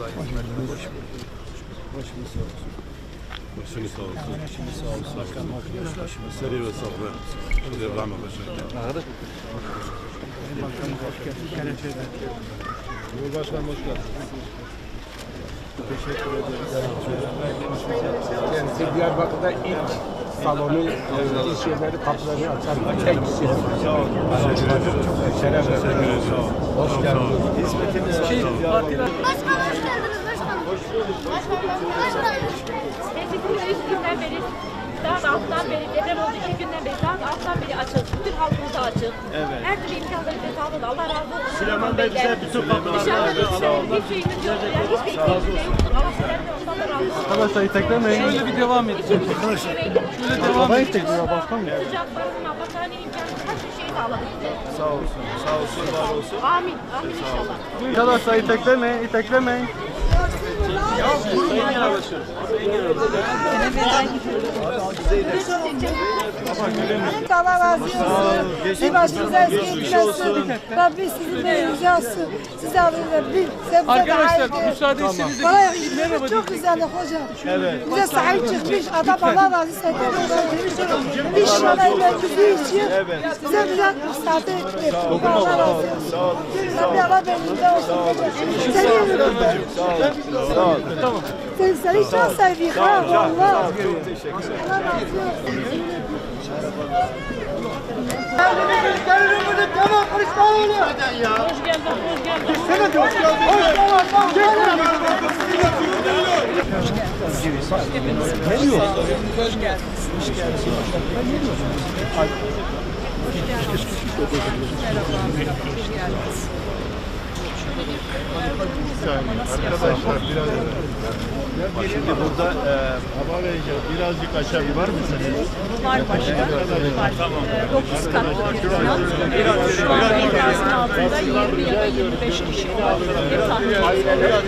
Başımız sağ olsun. Başınız sağ olsun. Başımız sağ olsun. Başımız sağ Seri ve sabır. Devam başarılı. Cumhurbaşkanım hoş geldiniz. Teşekkür ederiz. Kendisi Diyarbakır'da ilk salonu, ilk şeyleri, kapıları açan tek kişi. Şeref verdiniz. Hoş geldiniz. Hizmetiniz Başkanım hoş geldiniz Tesisimiz üç günden beri, daha da alttan beri, deprem oldu iki günden beri, daha da alttan beri açık. Bütün halkımıza açık. Evet. Her türlü imkanları bize sağladı. Allah razı olsun. Süleyman Bey bize bütün kapıları açtı. bir hiç şeyimiz yoktu. Yani hiçbir da yoktu. Allah sizden de olsa da razı olsun. Arkadaşlar teklemeyin. Şöyle bir devam edin. Şöyle devam edin. başkanım. Sıcak barınma, battaniye imkanı, her şey şeyi sağladı bize. sağ olsun. Sağ olsun, var olsun. Amin. Amin inşallah. Arkadaşlar iteklemeyin, iteklemeyin. Allah razı olsun. Bir başınıza etmesin. Rabbim sizin elinize alsın. Size alırlar. Bir sebze Arkadaşlar de müsaade etseniz de merhaba çok güzel hocam. Evet. Bize sahip çıkmış. Adam Allah razı olsun. Bir şuna emekliliği için bize bize müsaade etti. Allah razı olsun. Rabbi Allah benimle olsun. Seviyorum. Sağ olun. Sağ olun. Seni, seni çok seviyorum. Ha valla. Allah razı olsun. Arkadaşlar biraz Şimdi burada e, hava vereceğiz. Birazcık aşağı var mısınız? Var başka. Var. Ee, 9 katlı bir bina. Şu anda enkazın altında 20 ya da 25 kişi tahmin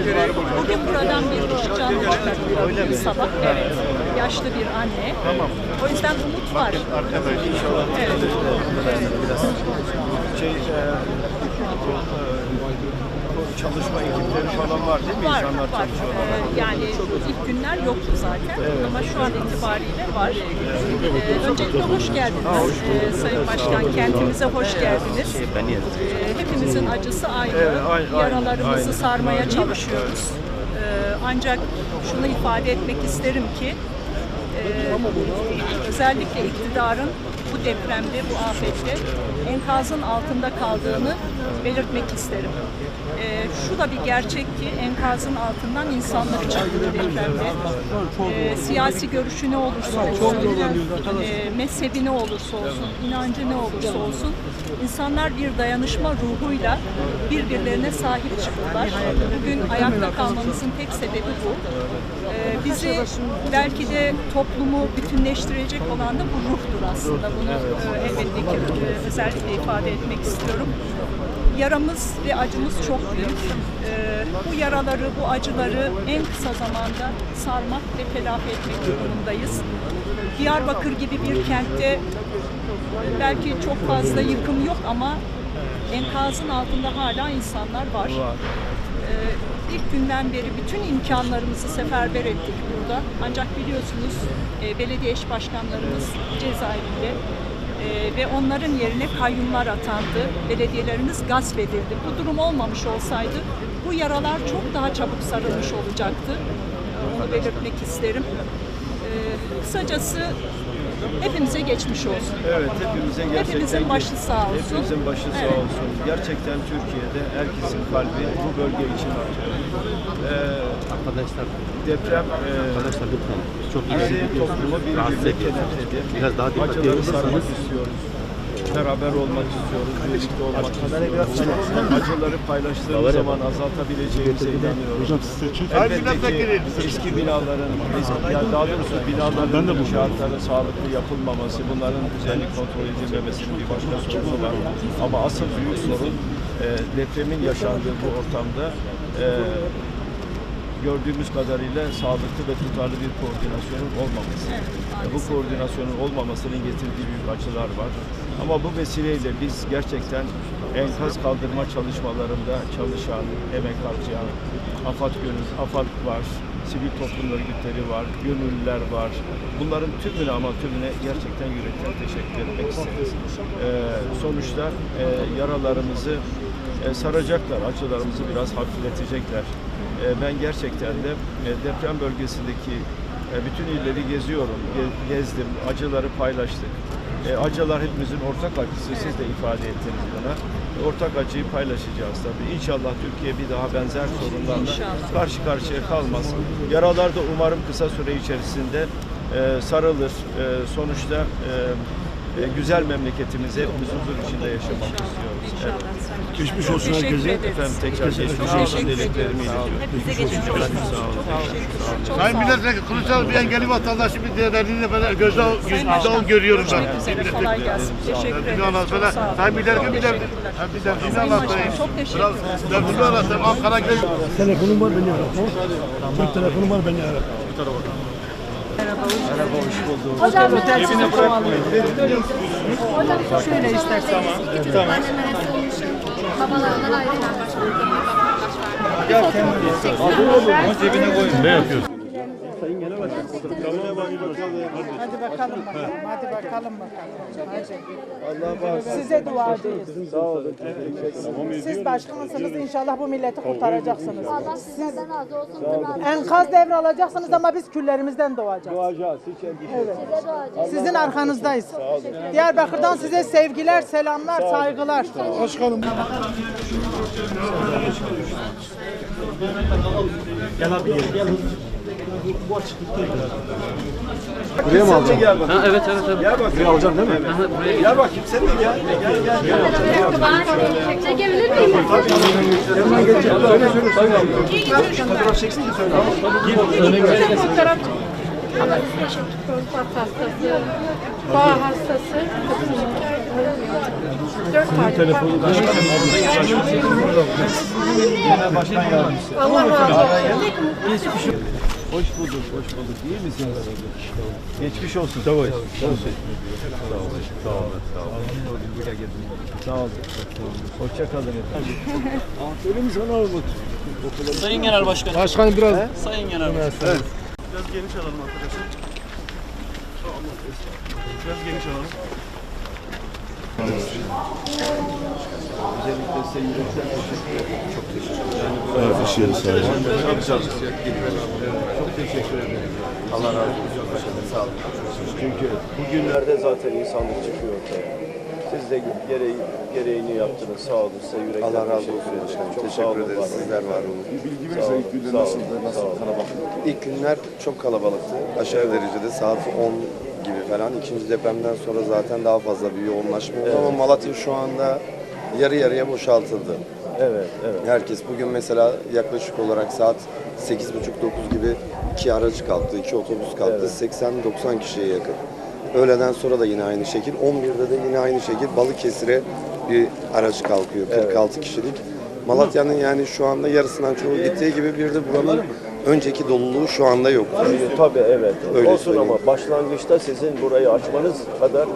ediyorum. Bugün buradan bir kişi can çıkarttı sabah. Evet. Yaşlı bir anne. Tamam. O yüzden umut var. Arkadaş inşallah Evet. biraz şey e, çalışma ekipleri falan var değil mi? Var, İnsanlar var. çalışıyorlar. Ee, yani ilk günler yoktu zaten ama şu an itibariyle var. Ee, öncelikle hoş geldiniz Ee, Sayın Başkan. Kentimize hoş geldiniz. Ee, hepimizin acısı aynı. Evet, aynı, aynı, Yaralarımızı aynı. sarmaya Aynen. çalışıyoruz. Ee, ancak şunu ifade etmek isterim ki e, özellikle iktidarın depremde, bu afette enkazın altında kaldığını belirtmek isterim. Ee, şu da bir gerçek ki enkazın altından insanlar çıktı depremde. Ee, siyasi görüşü ne olursa olsun, e, mezhebi ne olursa olsun, inancı ne olursa olsun insanlar bir dayanışma ruhuyla birbirlerine sahip çıktılar. Bugün ayakta kalmamızın tek sebebi bu. Ee, bizi belki de toplumu bütünleştirecek olan da bu ruhtur aslında. Bunu e, elbette ki e, özellikle ifade etmek istiyorum. Yaramız ve acımız çok büyük. Ee, bu yaraları, bu acıları en kısa zamanda sarmak ve telafi etmek durumundayız. Diyarbakır gibi bir kentte belki çok fazla yıkım yok ama enkazın altında hala insanlar var. Ee, ilk günden beri bütün imkanlarımızı seferber ettik burada. Ancak biliyorsunuz e, belediye eş başkanlarımız cezaevinde e, ve onların yerine kayyumlar atandı. Belediyelerimiz gasp edildi. Bu durum olmamış olsaydı bu yaralar çok daha çabuk sarılmış olacaktı. Onu belirtmek isterim. Ee, kısacası hepimize geçmiş olsun. Evet hepimize gerçekten Hepimizin başı sağ olsun. Hepimizin başı sağ Evet. olsun. Gerçekten Türkiye'de herkesin kalbi bu bölge için atıyor. Ee, Arkadaşlar, deprem e, arkadaşlar lütfen. Çok bizi toplumu rahatsız birbirine ediyor. Biraz daha dikkat Acıları verirseniz. sarmak istiyoruz. Beraber olmak istiyoruz, birlikte olmak istiyoruz. Acıları paylaştığımız zaman azaltabileceğimize inanıyoruz. Elbette ki eski binaların, eski, yani daha doğrusu binaların inşaatların sağlıklı yapılmaması, bunların düzenli kontrol edilmemesinin bir başka sorunu var. Ama asıl büyük sorun e, depremin yaşandığı bu ortamda e, gördüğümüz kadarıyla sağlıklı ve tutarlı bir koordinasyonun olmaması. E, bu koordinasyonun olmamasının getirdiği büyük acılar var. Ama bu vesileyle biz gerçekten enkaz kaldırma çalışmalarında çalışan, emek harcayan AFAD, gönül, AFAD var, sivil toplum örgütleri var, gönüllüler var. Bunların tümüne ama tümüne gerçekten yürekten teşekkür etmek isteriz. Ee, sonuçta e, yaralarımızı e, saracaklar, acılarımızı biraz hafifletecekler. E, ben gerçekten de e, deprem bölgesindeki e, bütün illeri geziyorum, ge- gezdim, acıları paylaştık. E, acılar hepimizin ortak acısı, siz de ifade ettiniz buna. Ortak acıyı paylaşacağız tabii. İnşallah Türkiye bir daha benzer sorunlarla karşı karşıya kalmaz. Yaralar da umarım kısa süre içerisinde e, sarılır. E, sonuçta e, e, güzel memleketimizi hepimiz huzur içinde yaşamak istiyoruz. Evet. Geçmiş olsun herkese. Efendim tekrar geçmiş olsun dileklerimi iletiyorum. Hepinize geçmiş olsun. Sağ olun. Sayın. Milletvekili Kılıçdaroğlu bir engelli vatandaşı bir değerlerini ben gözde Başkan, görüyorum ben. Kolay gelsin. Teşekkür Bir olun. Sayın milletvekili bir de bir derdini Sayın anlatayım. Çok teşekkür ederim. Derdini anlatayım. Ankara gel. Telefonum var beni ara. Türk telefonum var beni ara. Merhaba, hoş bulduk. Hocam Hocam şöyle istersen. Tamam. Annemlere sormuşum. Babalarından ayrılan başkanım. Hadi bakalım bakalım. Hadi bakalım bakalım. Hadi. Size duacıyız. Sağ olun. Siz başkansınız inşallah bu milleti kurtaracaksınız. Allah sizlerden razı olsun. Enkaz devralacaksınız ama biz küllerimizden doğacağız. Doğacağız, hiç endişe etmeyin. duacıyız. Sizin arkanızdayız. Diyarbakır'dan size sevgiler, selamlar, saygılar. Başkanım. Buraya mı alacaksın? Gel bak. Ha, evet evet evet. Gel bak. Buraya alacaksın değil mi? buraya gel. Bakayım sen de gel. Gel gel gel. Çekebilir miyim? Ama biz prostat hastası, bağ hastası, dört tane yardımcısı. Allah razı olsun. Hoş bulduk, hoş bulduk. İyi misiniz? Geçmiş olsun. Sağ olun. Sağ olun. Sağ olun. Sağ olun. Sağ olun. Hoşça kalın efendim. Aferin sana Umut. Sayın Genel Başkan. Başkanım biraz Sayın Genel Başkan. Biraz geniş alalım arkadaşlar. Biraz geniş alalım. Özellikle size yürekten teşekkür ederim. Çok teşekkür ederim. Yani bu evet, Çok Çok teşekkür ederim. Allah razı olsun. Sağ olun. Çünkü bugünlerde zaten insanlık çıkıyor ortaya. Siz de gereği, gereğini yaptınız. Sağ olun. Size yürekten Allah razı olsun başkanım. Çok teşekkür ederiz. Sizler var olun. Bir bilgi verirse ilk günler nasıldı? Nasıl kalabalık? İlk günler çok kalabalıktı. Aşırı derecede saat 10 gibi falan. İkinci depremden sonra zaten daha fazla bir yoğunlaşma oldu ama Malatya şu anda yarı yarıya boşaltıldı. Evet, evet. Herkes bugün mesela yaklaşık olarak saat 8.30-9 gibi iki araç kalktı, iki otobüs kalktı. 80-90 kişiye yakın. Öğleden sonra da yine aynı şekil. 11'de de yine aynı şekil Balıkesir'e bir araç kalkıyor. 46 kişilik. Malatya'nın yani şu anda yarısından çoğu gittiği gibi bir de buranın önceki doluluğu şu anda yok. Tabii evet. Öyle Olsun söyleyeyim. ama başlangıçta sizin burayı açmanız kadar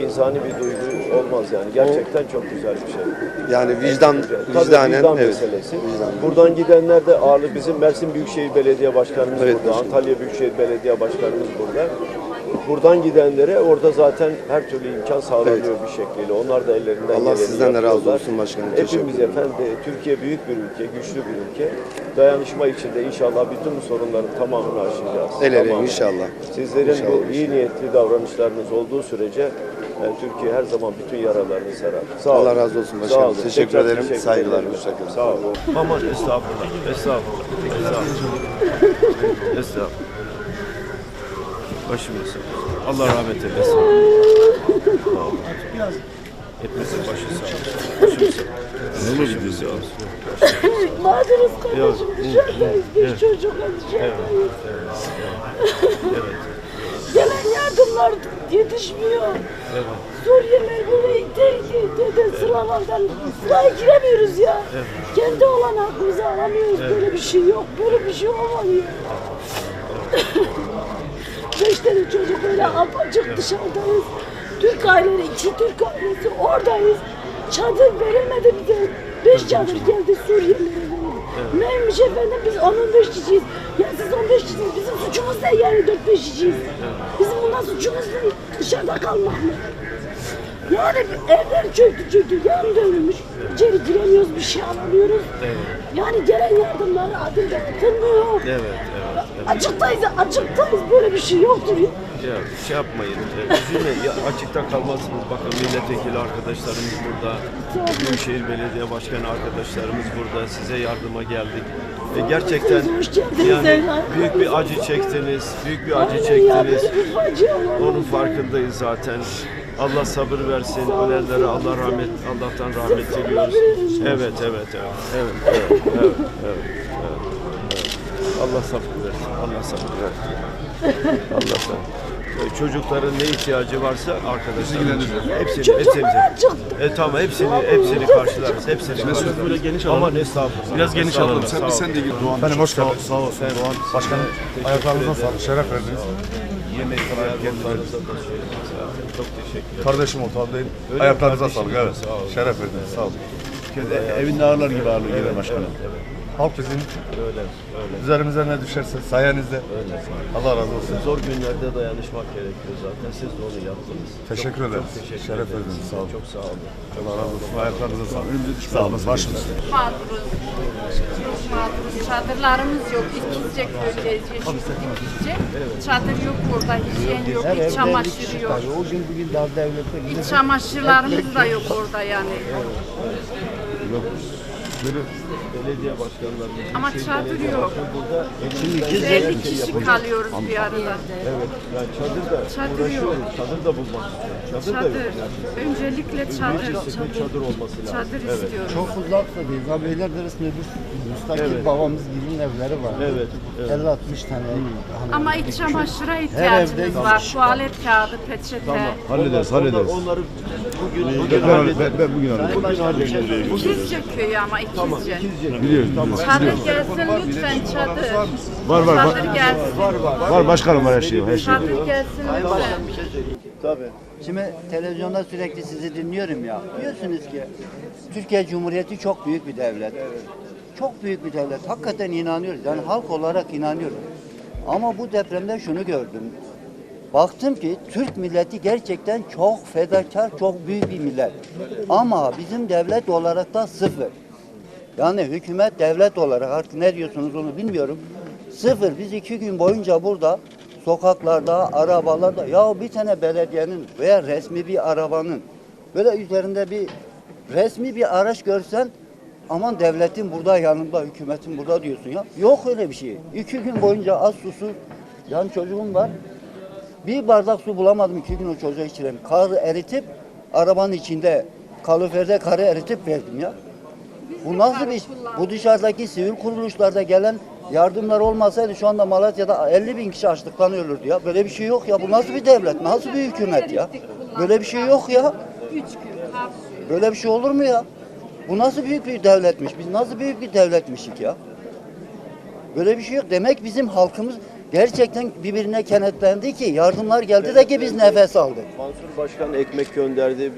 insani bir duygu olmaz yani. Gerçekten çok güzel bir şey. Yani vicdan, Tabii vicdanen vicdan evet. meselesi. Vicdan. Buradan gidenler de ağırlık bizim Mersin Büyükşehir Belediye Başkanımız Evet, burada, başkanım. Antalya Büyükşehir Belediye Başkanımız burada. Buradan gidenlere orada zaten her türlü imkan sağlanıyor bir şekliyle. Onlar da ellerinden Allah geleni sizden de razı yapıyorlar. olsun başkanım. Teşekkür Hepimiz ederim. efendim Türkiye büyük bir ülke, güçlü bir ülke. Dayanışma içinde inşallah bütün bu sorunların tamamını aşacağız. El ele Tamamını. inşallah. Sizlerin İnşallah, bu iyi niyetli davranışlarınız olduğu sürece e, Türkiye her zaman bütün yaralarını sarar. Sağ Allah olun. razı olsun Sağ başkanım. olun. Teşekkür Tekrar ederim. teşekkür Saygılar, ederim. hoşça kalın. Sağ olun. Aman estağfurullah. Estağfurullah. Estağfurullah. Estağfurullah. Sağ olsun. Allah rahmet eylesin. Sağ olun. Hepimizin başı sağ olsun. Başımız sağ olsun. Başımız sağ olsun. Mağduruz Yok. kardeşim dışarıdayız. Biz çocuklar dışarıdayız. Gelen yardımlar yetişmiyor. Suriyeliler burayı terk etti. Sıralardan sıraya giremiyoruz ya. Kendi olan hakkımızı alamıyoruz. Böyle bir şey yok. Böyle bir şey ya. Beş tane çocuk böyle apaçık dışarıdayız. Türk aileleri, iki Türk ailesi oradayız. Çadır verilmedi bize. Beş çadır geldi Suriyelilere verildi. Neymiş efendim biz 15 kişiyiz. Ya siz 15 kişisiniz bizim suçumuz ne yani 4-5 kişiyiz. Bizim bundan suçumuz ne? Dışarıda kalmak mı? Yani evler çöktü çöktü, yan dönülmüş. İçeri giremiyoruz, bir şey alamıyoruz. Yani gelen yardımları adım getirmiyor. Evet, evet. Açıktayız, açıktayız. Böyle bir şey yoktur ya. Ya şey yapmayın, e, üzülmeyin. Ya, açıkta kalmazsınız. Bakın milletvekili arkadaşlarımız burada, Büyükşehir Belediye Başkanı arkadaşlarımız burada. Size yardıma geldik. E, gerçekten Hoş geldiniz yani büyük bir acı çektiniz, büyük bir acı Aynen ya, çektiniz. böyle bir acı olamaz Onun farkındayız zaten. Allah sabır versin. Ölenlere Allah rahmet, Allah'tan rahmet diliyoruz. Evet, evet, evet. Evet, evet, evet, evet, evet. Allah sabır. Allah sabır versin. Allah sabır. Çocukların ne ihtiyacı varsa arkadaşlarımız hepsini, hepsini, e, tamam hepsini, hepsini karşılarız, hepsini karşılarız. Böyle geniş Aman alalım. estağfurullah. Biraz geniş alalım. Sen, sen de git. Doğan. Benim hoş geldiniz. Sağ ol, sen Doğan. Başkanım ayaklarınıza sağlık. Şeref verdiniz. Yemek. Sağ olun. Çok teşekkür ederim. Kardeşim o değil. Öyle Ayaklarınıza sağlık. Evet. sağ olun. Şeref verdiniz. Sağ olun. Evinde ağırlar gibi ağırlıyor evet, başkanım. evet, evet. Halk bizim Öyle, öyle. üzerimize ne düşerse sayenizde. Öyle. Allah razı olsun. Zor günlerde dayanışmak gerekiyor zaten. Siz de onu yaptınız. Teşekkür çok, ederiz. Çok teşekkür Şeref ederiz. verdiniz. Sağ olun. Çok sağ olun. Allah razı olsun. Ayaklarınıza sağlık. Sağ olun. Başınız. Mağduruz. Çok mağduruz. Çadırlarımız yok. İkizce köydeyiz. Yeşil İkizce. Çadır yok burada. Hijyen yok. İç çamaşırı yok. O gün bugün daha devlette İç çamaşırlarımız da yok orada yani. Belediye başkanlarımız. Ama Büyükşehir çadır yok. Burada Biz 50 kişi kalıyoruz bir arada. Evet. Yani çadır da Çadır uğraşıyoruz. yok. Çadır da bulmak istiyoruz. Çadır, da Çadır. yok. Yani. Öncelikle çadır. Sıkı çadır olması lazım. Çadır evet. istiyoruz. çok uzak da değil. Abiler arasında bir müstakil Evet. babamız gibi evleri var. Evet, evet. 50-60 tane. Hani Ama iç çamaşıra ihtiyacımız var. Tuvalet kağıdı, peçete. Hallederiz, hallederiz. Onları bugün, bugün hallederiz. Ben bugün arıyorum. Bugün hallederiz. İkizce köyü ama Tamam, İkizce. ikizce. Biliyoruz. Tamam. Çadır gelsin lütfen çadır. Var var var. Çadır gelsin. Var başkanım var her şey. Her şey. Çadır gelsin lütfen. Tabii. Şimdi televizyonda sürekli sizi dinliyorum ya. Diyorsunuz ki Türkiye Cumhuriyeti çok büyük bir devlet. Çok büyük bir devlet. Hakikaten inanıyoruz. Yani halk olarak inanıyoruz. Ama bu depremde şunu gördüm. Baktım ki Türk milleti gerçekten çok fedakar, çok büyük bir millet. Ama bizim devlet olarak da sıfır. Yani hükümet devlet olarak artık ne diyorsunuz onu bilmiyorum. Sıfır. Biz iki gün boyunca burada sokaklarda, arabalarda ya bir tane belediyenin veya resmi bir arabanın böyle üzerinde bir resmi bir araç görsen aman devletin burada yanında, hükümetin burada diyorsun ya. Yok öyle bir şey. İki gün boyunca az susuz, yani çocuğum var. Bir bardak su bulamadım iki gün o çocuğa içirelim. Karı eritip arabanın içinde kaloriferde karı eritip verdim ya. Bu nasıl bir iş? Bu dışarıdaki sivil kuruluşlarda gelen yardımlar olmasaydı şu anda Malatya'da 50 bin kişi açlıktan ölürdü ya. Böyle bir şey yok ya. Bu nasıl bir devlet? Nasıl bir hükümet ya? Böyle bir şey yok ya. Böyle bir şey olur mu ya? Bu nasıl büyük bir devletmiş? Biz nasıl büyük bir devletmişik ya? Böyle bir şey yok. Demek bizim halkımız gerçekten birbirine kenetlendi ki yardımlar geldi de ki biz nefes aldık. Mansur Başkan ekmek gönderdi.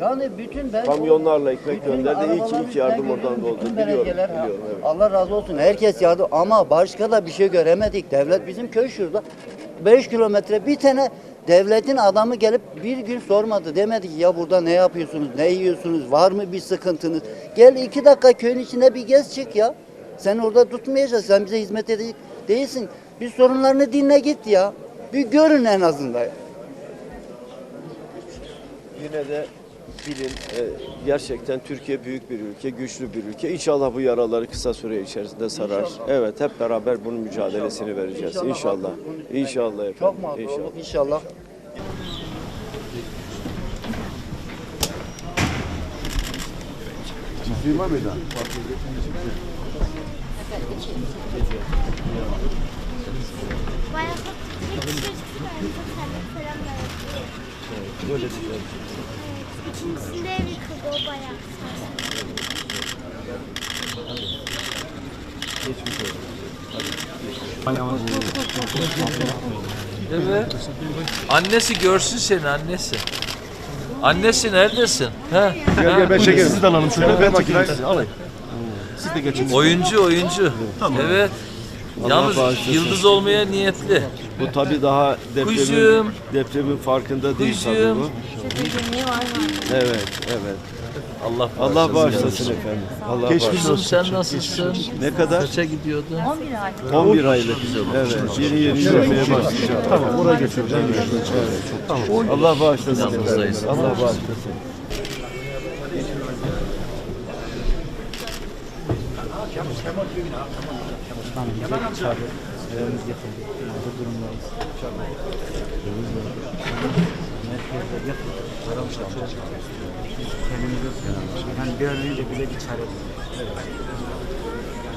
Yani bütün ben Kamyonlarla ekmek bütün gönderdi. İyi ki ilk yardım oradan gördüm, da oldu. bütün Biliyorum, biliyorum. Evet. Allah razı olsun. Herkes yardım ama başka da bir şey göremedik. Devlet bizim köy şurada. 5 kilometre bir tane devletin adamı gelip bir gün sormadı. Demedi ki ya burada ne yapıyorsunuz, ne yiyorsunuz, var mı bir sıkıntınız? Gel iki dakika köyün içine bir gez çık ya. Sen orada tutmayacaksın. Sen bize hizmet edecek değilsin. Bir sorunlarını dinle git ya. Bir görün en azından. Yine de bilin e, gerçekten Türkiye büyük bir ülke, güçlü bir ülke. İnşallah bu yaraları kısa süre içerisinde sarar. Evet hep beraber bunun mücadelesini vereceğiz. İnşallah. İnşallah efendim. Çok mağdur İnşallah. olduk inşallah. Firma mıydı? Böyle diyeceğim. İkincisinde ev yıkıldı o bayağı. Geçmiş olsun. Evet. Annesi görsün seni annesi. Annesi neredesin? He? Gel gel ben çekerim. Sizi de alalım şöyle. Ben çekeyim sizi. Alayım. Siz de geçin. Oyuncu oyuncu. Evet. Yalnız bağışlasın. yıldız olmaya niyetli. Bu tabii daha depremin, Kuzum. depremin farkında değil tabii Kuzum. bu. Evet, evet. Allah Allah bağışlasın efendim. Allah Geçmiş bağışlasın. Kuzum sen nasılsın? Ne kadar? Kaça gidiyordun? 11 aylık. Evet, yeni yeni yürümeye başlayacak. Tamam oraya geçiyoruz. Allah bağışlasın Yanımızdayız. efendim. Allah bağışlasın. Yani bir an önce bile bir çare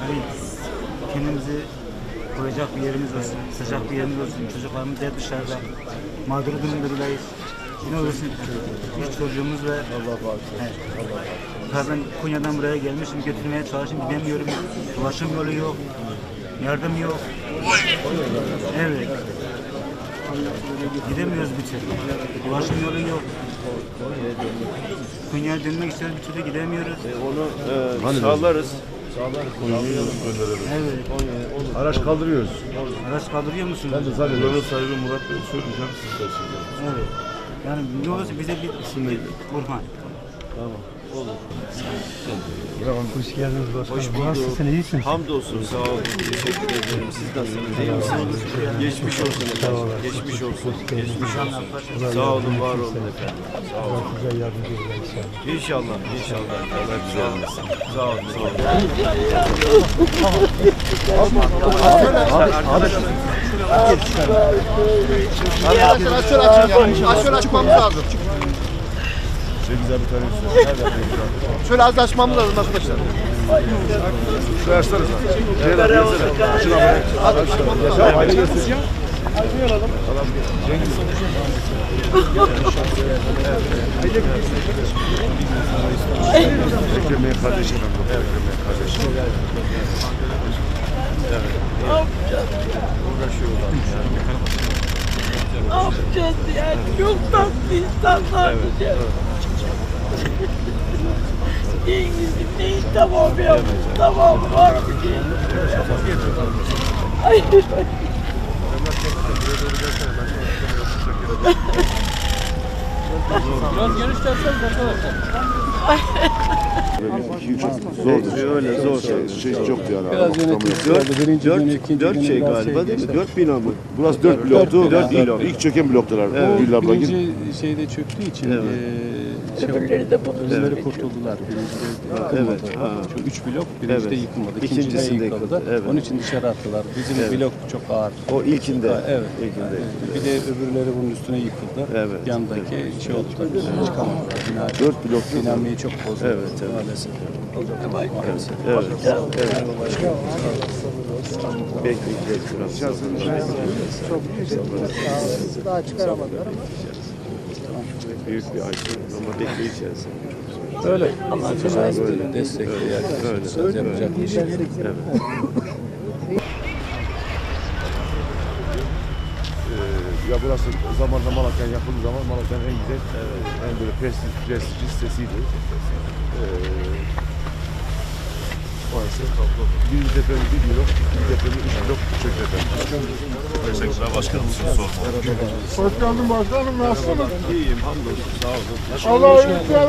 Yani kendimizi koyacak bir yerimiz olsun, sıcak bir yerimiz olsun. Çocuklarımız hep dışarıda. Mağdur durumdayız. Yine olsun. Üç çocuğumuz ve Allah bağışlasın. Ben Konya'dan buraya gelmişim, götürmeye çalışıyorum, gidemiyorum. Ulaşım yolu yok, yardım yok. Evet. Gidemiyoruz bir türlü. Ulaşım yolu yok. Konya'ya dönmek istiyoruz, bir türlü gidemiyoruz. Onu e, sağlarız. Evet. Araç kaldırıyoruz. Araç kaldırıyor musunuz? Ben de zannediyorum. sahibi Murat Bey söyleyeceğim siz de Evet. Yani ne olursa bize bir isim Burhan. Hoş geldiniz başkanım. Hoş bulduk. Nasılsın? İyisiniz? Hamdolsun sağ olun. Teşekkür ederim. Siz nasılsınız? İyi misiniz? Geçmiş olsun efendim. Geçmiş olsun. Geçmiş olsun. Sağ olun, var olun efendim. Sağ olun. Güzel yardımcı olun inşallah. İnşallah, inşallah. Allah güzel olsun. Sağ olun, sağ olun. Arkadaşlar şöyle açın ya. Şöyle açmamız lazım. Şey güzel bir tane Şöyle az açmamız lazım arkadaşlar. Şuraya açlarız ha. Şeyler gelsene. Şuna bak. Ya aile gelsin. Eklemeyin kardeşim ben bu. Eklemeyin kardeşim. Ne yapacağız yani? Çok tatlı insanlar. Evet, İngilizce değil tamam ya. Tamam var bir şey. Ay. Biraz geniş derseniz arkadaşlar. Zordur. Öyle zor. Şey, şey çoktu yani. Biraz yönetim Dört, dört şey galiba değil mi? Dört bina mı? Burası dört bloktu. Dört blok. İlk çöken bloktalar. Evet. Gibi. Birinci şeyde çöktüğü için Evet. Eee şey oldu. Öbürleri kurtuldular. Yıkılmadı. Evet, ha. Şu üç blok birincide Evet. yıkılmadı. İkincisinde İkincisinde yıkıldı, yıkıldı. evet. Onun için dışarı attılar. Bizim Evet. blok çok ağır. O ilkinde. Ha, evet. İlkinde. Bir de öbürleri bunun üstüne yıkıldı. Evet. Yandaki şey oldu tabii. Çıkamadılar. Bina, Dört blok. dinamiği çok bozuldu. Evet, evet. Maalesef. Maalesef. Evet. Evet. Bekleyeceğiz biraz. Daha çıkaramadılar ama. Büyük bir acı ama bekleyeceğiz. Öyle. Allah böyle destekli yani. Yapacak bir şey. yok. Ee, ya burası zamanında Malatya'ya yapıldığı zaman Malatya'nın en güzel, en böyle prestij, prestijli sitesiydi. Ee, orası bir depremi bir blok, bir depremi üç blok çöktü efendim. Teşekkürler başkanım sizi sormalı. Hoş geldin başkanım. Nasılsınız? İyiyim hamdolsun sağ olun. Allah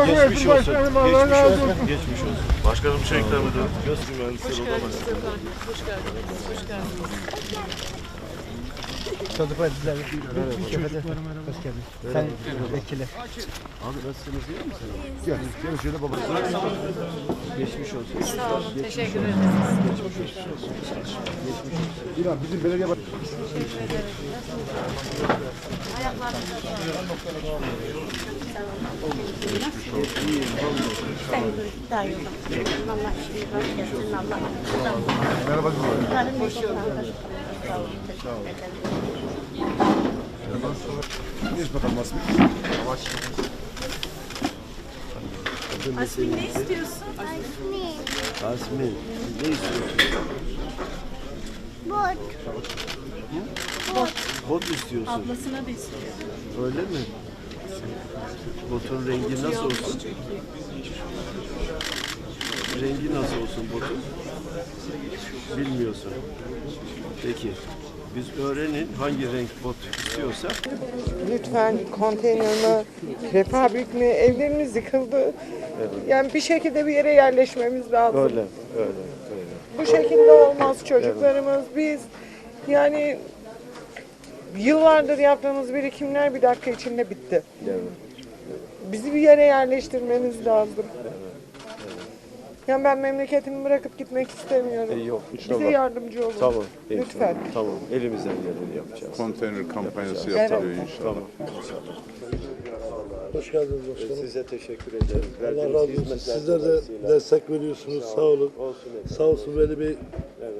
Geçmiş versin olsun. başkanım. Allah Geçmiş razı olsun. olsun. Geçmiş olsun. Başkanım bir şey ikram edelim. Göz güvenlisleri olamazsın. Çocuklar bizler. Hoş geldin. Sen vekili. Abi nasılsınız iyi misiniz? Gel, gel şöyle baba. Geçmiş olsun. Sağ olun. Teşekkür ederiz. İran bizim belediye bak. Daha iyi olur. Allah işini rast gelsin. Allah. Merhaba kızım. Karın hoş geldin. Sağ olun. Teşekkür ederim. Geç bakalım Asmi. Asmin ne istiyorsun? Asmi siz ne istiyorsunuz? Bot. Bot istiyorsun. Ablasına da istiyor. Öyle mi? Botun rengi nasıl olsun? Rengi nasıl olsun botun? Bilmiyorsun. Peki. Biz öğrenin hangi renk bot istiyorsa. Lütfen konteyner mi, prefabrik mi, evlerimiz yıkıldı. Yani bir şekilde bir yere yerleşmemiz lazım. Öyle, öyle, öyle. Bu şekilde olmaz çocuklarımız, biz. Yani yıllardır yaptığımız birikimler bir dakika içinde bitti. Evet. Bizi bir yere yerleştirmeniz lazım. Yani ben memleketimi bırakıp gitmek istemiyorum. E, yok. Bize yardımcı olun. Tamam. Lütfen. Tamam. Elimizden geleni yapacağız. Konteyner kampanyası Evet. yapılıyor inşallah. Tamam. Hoş geldiniz başkanım. Size teşekkür ederiz. Allah Verdiğiniz razı olsun. hizmetler Sizler de dolayısıyla. destek veriyorsunuz. Sağ olun. Olsun efendim. Sağ olsun Veli Bey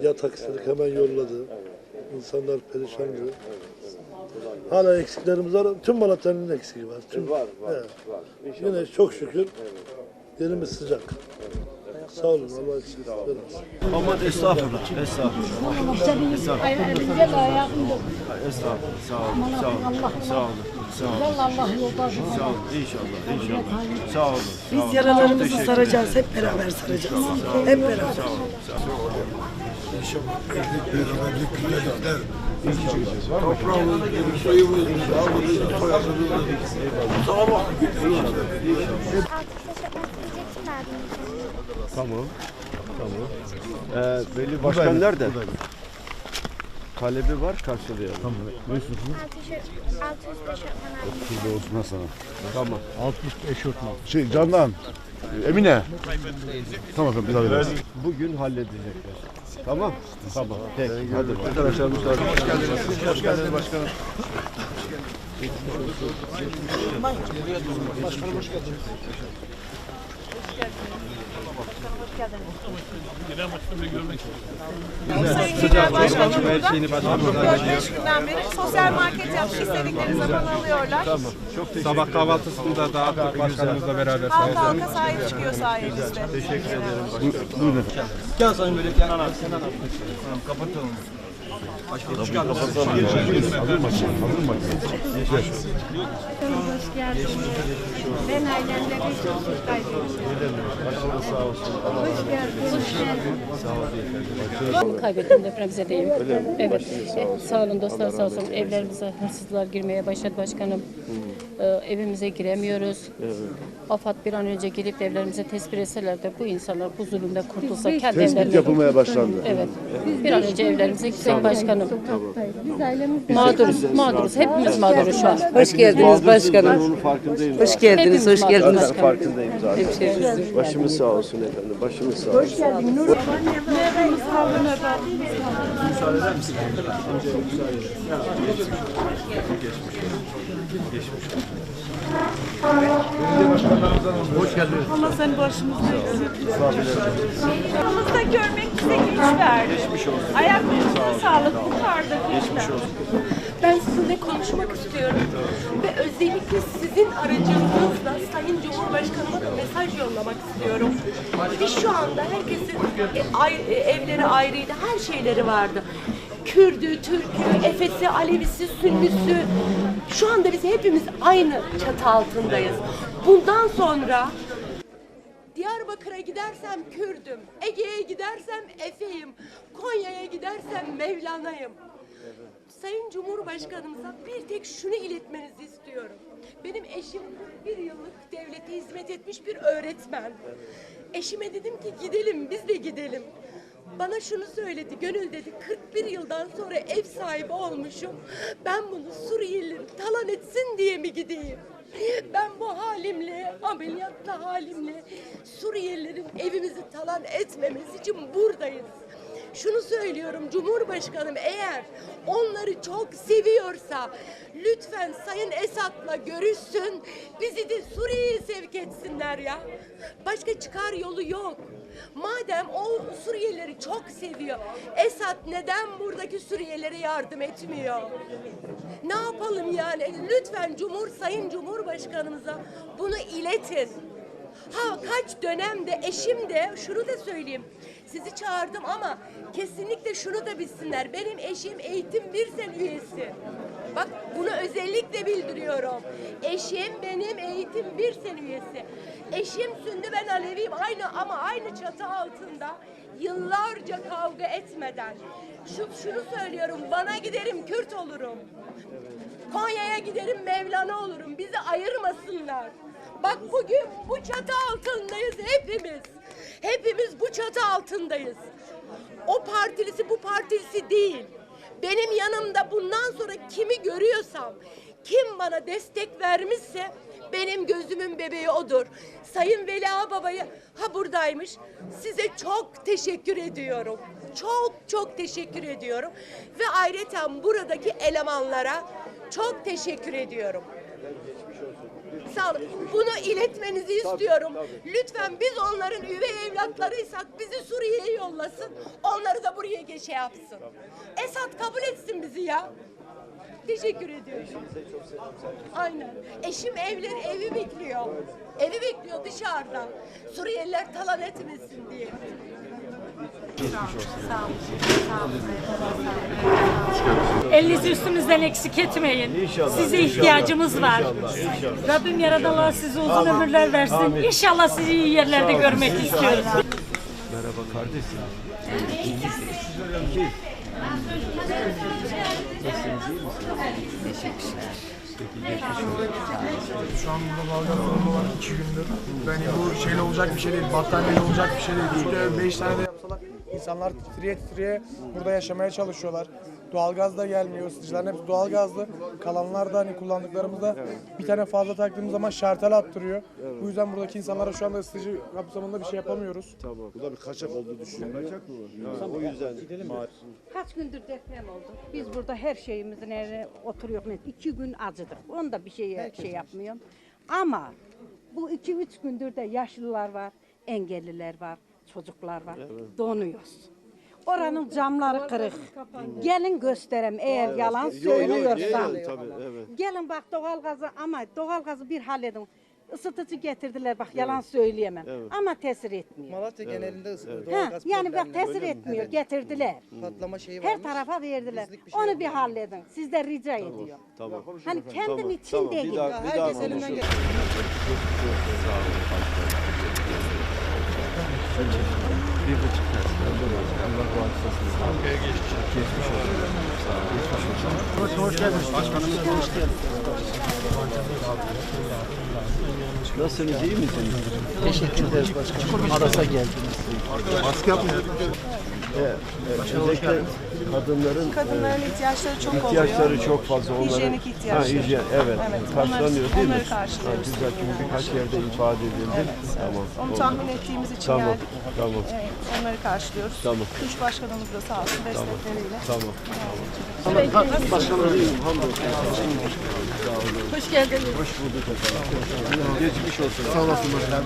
yatak istedik hemen yolladı. İnsanlar perişandı. Hala eksiklerimiz var. Tüm Malatya'nın eksiği var. Tüm, Var, var, Evet. var. İnşallah. Yine çok şükür yerimiz sıcak. Sağ olun. Allah eksik vermesin. Aman estağfurullah. Estağfurullah. Estağfurullah. Estağfurullah. Sağ olun. Sağ olun. Sağ olun. Sağ olun. Allah yoldaşı Sağ olun. İnşallah. İnşallah. Sağ olun. Biz yaralarımızı teşekkür saracağız. Hep beraber saracağız. Sağ olun. Hep beraber. Sağ olun. Sağ olun. Tamam. Tamam. Ee, Veli Başkan nerede? Talebi var karşılayalım. Tamam. Ne istiyorsunuz? Şurada olsun ha sana. Tamam. 60 eşortman. Şey Candan. Emine. Tamam efendim bir daha. Bugün halledecekler. Tamam. Tamam. Peki. Hadi. Arkadaşlar Hoş geldiniz. Hoş geldiniz başkanım. Sayın Genel Başkanım burada 4-5 günden beri sosyal market yapmış istedikleri zaman alıyorlar. Tamam. Çok Sabah kahvaltısını da dağıttık başkanımızla beraber. Halka halka sahip çıkıyor sayenizde. Teşekkür ederim. Buyurun efendim. Gel sayın böyle Kenan abi. Kenan kapatalım. Başkanım hoş geldiniz. Ben ailemle bir çocuk kaybettim. Başınız sağ olsun. Hoş geldiniz. Hoş geldiniz. Kaybettim depremzedeyim. Evet. Sağ olun dostlar sağ olsun. Evlerimize hırsızlar girmeye başladı başkanım. E, evimize giremiyoruz. Evet. AFAD bir an önce gelip evlerimize tespit etseler de bu insanlar bu zulümden kurtulsa kendi Tespit evlerine... yapılmaya başlandı. Evet. Bir an önce evlerimize gitsek başkanım. Biz ailemiz Mağduruz, mağduruz. Hepimiz mağduruz şu an. Hoş geldiniz başkanım. Ben onun farkındayım. Hoş zaten. geldiniz, hoş geldiniz. Ben farkındayım zaten. Başımız sağ olsun efendim. Başımız sağ olsun. Geçmiş. Hoş geldiniz. Allah seni başımızda eksik. Yanımızda görmek bize güç verdi. Geçmiş olsun. Ayaklarınıza sağlık bu karda Geçmiş olsun. Ben sizinle konuşmak istiyorum. Ve özellikle sizin aracılığınızla Sayın Cumhurbaşkanıma da mesaj yollamak istiyorum. Biz şu anda herkesin e, ay- e, evleri ayrıydı, her şeyleri vardı. Kürdü, Türkü, Efesi, Alevisi, Sünnüsü. Şu anda biz hepimiz aynı çatı altındayız. Bundan sonra Diyarbakır'a gidersem Kürdüm, Ege'ye gidersem Efe'yim, Konya'ya gidersem Mevlana'yım. Sayın Cumhurbaşkanımıza bir tek şunu iletmenizi istiyorum. Benim eşim bir yıllık devlete hizmet etmiş bir öğretmen. Eşime dedim ki gidelim biz de gidelim. Bana şunu söyledi, Gönül dedi 41 yıldan sonra ev sahibi olmuşum. Ben bunu Suriyeliler talan etsin diye mi gideyim? Ben bu halimle, ameliyatlı halimle Suriyelilerin evimizi talan etmemesi için buradayız. Şunu söylüyorum Cumhurbaşkanım eğer onları çok seviyorsa lütfen Sayın Esad'la görüşsün bizi de Suriye'ye sevk etsinler ya. Başka çıkar yolu yok. Madem o Suriyelileri çok seviyor Esad neden buradaki Suriyelilere yardım etmiyor? Ne yapalım yani? Lütfen Cumhur Sayın Cumhurbaşkanımıza bunu iletin. Ha kaç dönemde eşim de şunu da söyleyeyim. Sizi çağırdım ama kesinlikle şunu da bilsinler. Benim eşim eğitim bir sen üyesi. Bak bunu özellikle bildiriyorum. Eşim benim eğitim bir sen üyesi. Eşim Sündü ben Aleviyim aynı ama aynı çatı altında yıllarca kavga etmeden. Şu, şunu söylüyorum bana giderim Kürt olurum. Konya'ya giderim Mevlana olurum. Bizi ayırmasınlar. Bak bugün bu çatı altındayız hepimiz. Hepimiz bu çatı altındayız. O partilisi bu partilisi değil. Benim yanımda bundan sonra kimi görüyorsam, kim bana destek vermişse benim gözümün bebeği odur. Sayın Veli Ağababa'yı ha buradaymış. Size çok teşekkür ediyorum. Çok çok teşekkür ediyorum. Ve ayrıca buradaki elemanlara çok teşekkür ediyorum. Sağ olun. Bunu iletmenizi istiyorum. Lütfen biz onların üvey evlatlarıysak bizi Suriye'ye yollasın. Onları da buraya geç şey yapsın. Esat kabul etsin bizi ya. Teşekkür ediyorum. Aynen. Eşim evleri evi bekliyor. Evi bekliyor dışarıda. Suriyeliler talan etmesin diye. Elinizi üstümüzden eksik etmeyin. İnşallah, Size ihtiyacımız var. inşallah. Rabbim Yaradanlar size uzun Amin. ömürler versin. Amin. İnşallah sizi iyi yerlerde Sağ görmek inşallah. istiyoruz. Merhaba kardeşim. Şu an burada balgam sorunu var iki gündür. Yani bu şeyle olacak bir şey değil, battaniyeyle olacak bir şey değil. Beş tane de yapsalar insanlar titriye titriye burada yaşamaya çalışıyorlar. Doğalgaz da gelmiyor, ısıtıcıların hepsi doğalgazlı. Kalanlar da hani kullandıklarımızda bir tane fazla taktığımız zaman şartel attırıyor. Bu yüzden buradaki insanlara şu anda ısıtıcı kapsamında bir şey yapamıyoruz. Tamam. Bu da bir kaçak olduğu düşünüyorum. Kaçak mı var? o yüzden Kaç gündür deprem oldu. Biz burada her şeyimizin yerine oturuyoruz. İki gün acıdık. Onu da bir şey şey yapmıyorum. Ama bu iki üç gündür de yaşlılar var, engelliler var, çocuklar var. Donuyoruz. Oranın camları kırık. Gelin gösterem eğer Evet. yalan niye söylüyorsam. Tabii, evet. Gelin bak doğalgazı ama doğalgazı bir halledin. Isıtıcı getirdiler bak yalan söyleyemem. Evet. Ama tesir etmiyor. Malatya genelinde ısı- Ha, doğalgaz yani bak tesir etmiyor. Getirdiler. Patlama şeyi Her varmış. tarafa verdiler. Bir şey Onu yok. bir halledin. Sizden rica ediyor. Tamam. Hani kendim Tamam, için tamam. değil. Bir daha, bir daha Herkes elinden konuşalım. Gel- Bir buçuk Allah bağışlasın. Geçmiş olsun. Sağ olun. Geçmiş olsun. Hoş geldiniz. Başkanımız hoş geldiniz. Nasılsınız? iyi misiniz? Teşekkür ederiz başkanım. Arasa geldiniz. Maske yapmıyor. Evet, evet. Özellikle kadınların Kadınların e, ihtiyaçları çok oluyor. ihtiyaçları çok fazla. Onların, Hijyenik ihtiyaçları. Ha, hijyen, evet. Evet, Karşılanıyor onları- değil mi? onları karşılıyoruz. Güzel çünkü birkaç yerde ifade edildi. Tamam. Onu oldu. tahmin ettiğimiz için Tamam, geldik. Tamam. Evet, onları karşılıyoruz. Tamam. Kuş başkanımız da sağ olsun destekleriyle. Tamam. Tamam. Başkanım iyiyim. Hamdolsun. Hoş geldiniz. Hoş bulduk efendim. Geçmiş olsun. Sağ olasın başkanım.